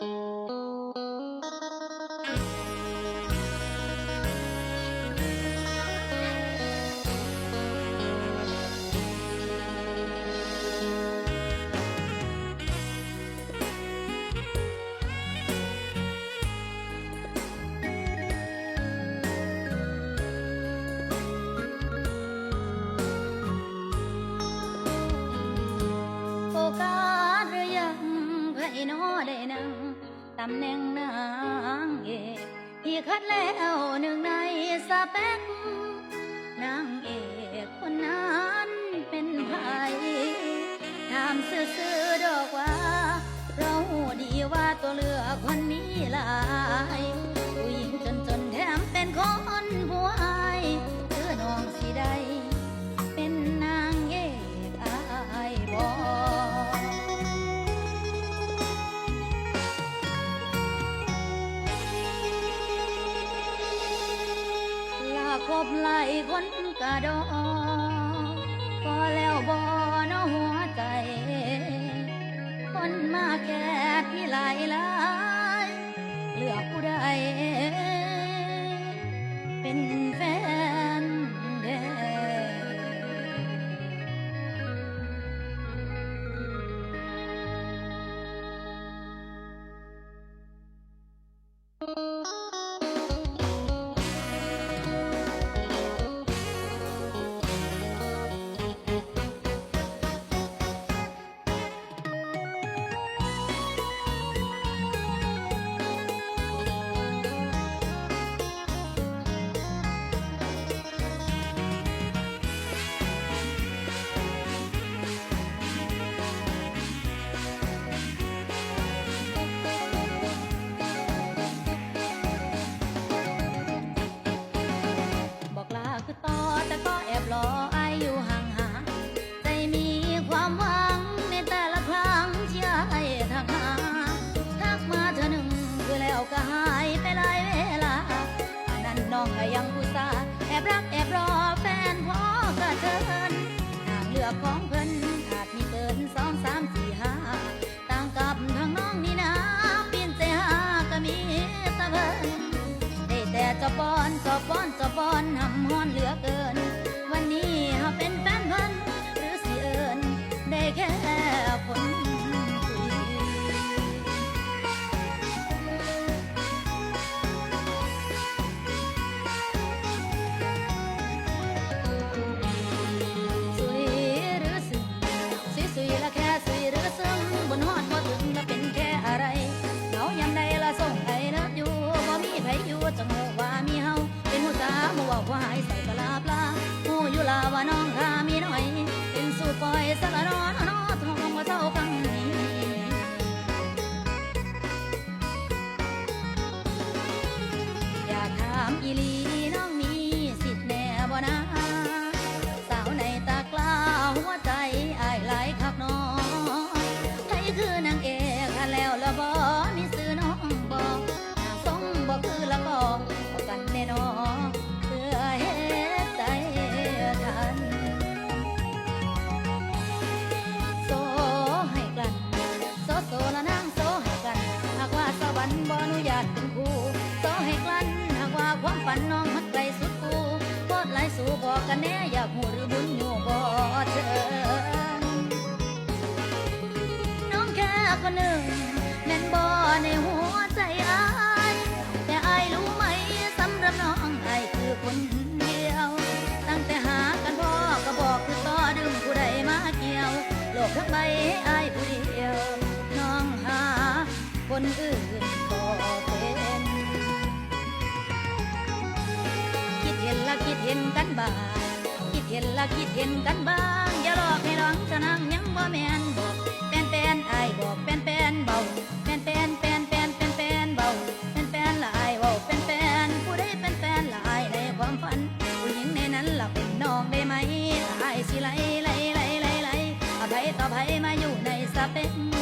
โนอได้นั่งตำแหน่งนางเอกที่คัดแล้วหนึ่งในสเปคนางเอก บไหลายคนกระดอพอแล้วบอนอหัวใจ คนมาแค่ที่หลายหลาย เลือกผู้ใด คือแล้วก็หายไปหลายเวลาอันนั้นน้องก็ยังผู้สาห์แอบรักแอบรอแฟนพ่อกระเทินทางเลือกของเพิ่นอาจมีเกินสองสามสี่ห้าต่างกับทางน้องนี่นะเปลี่ยนใจหาก็มีแตะเพิ่นได้แต่จะปอนจะปอนจะปอนหำฮอนเหลือเกิน วันนี้ ว่าวายใส่กะลาปลาหูอยู่ลาว่าน้องข้ามีน้อย เป็นสู่ปล่อยสละนอนอนอทองว่าเท่ากังนี้อยากถามอีลี คนหนึ่ง แม่นบ่ในหัวใจอายแต่อายรู้ไหมสำหรับน้องอายคือคนเดียว ตั้งแต่หากันพ่อก็บอกคือต่อดึงผู้ใดมาเกี่ยว โลกทั้งใบให้อายผู้เดียว น้องหาคนอื่นก็เป็นคิดเห็นละคิดเห็นกันบ้างคิดเห็นละคิดเห็นกันบ้าง มาอยู่ในสเปน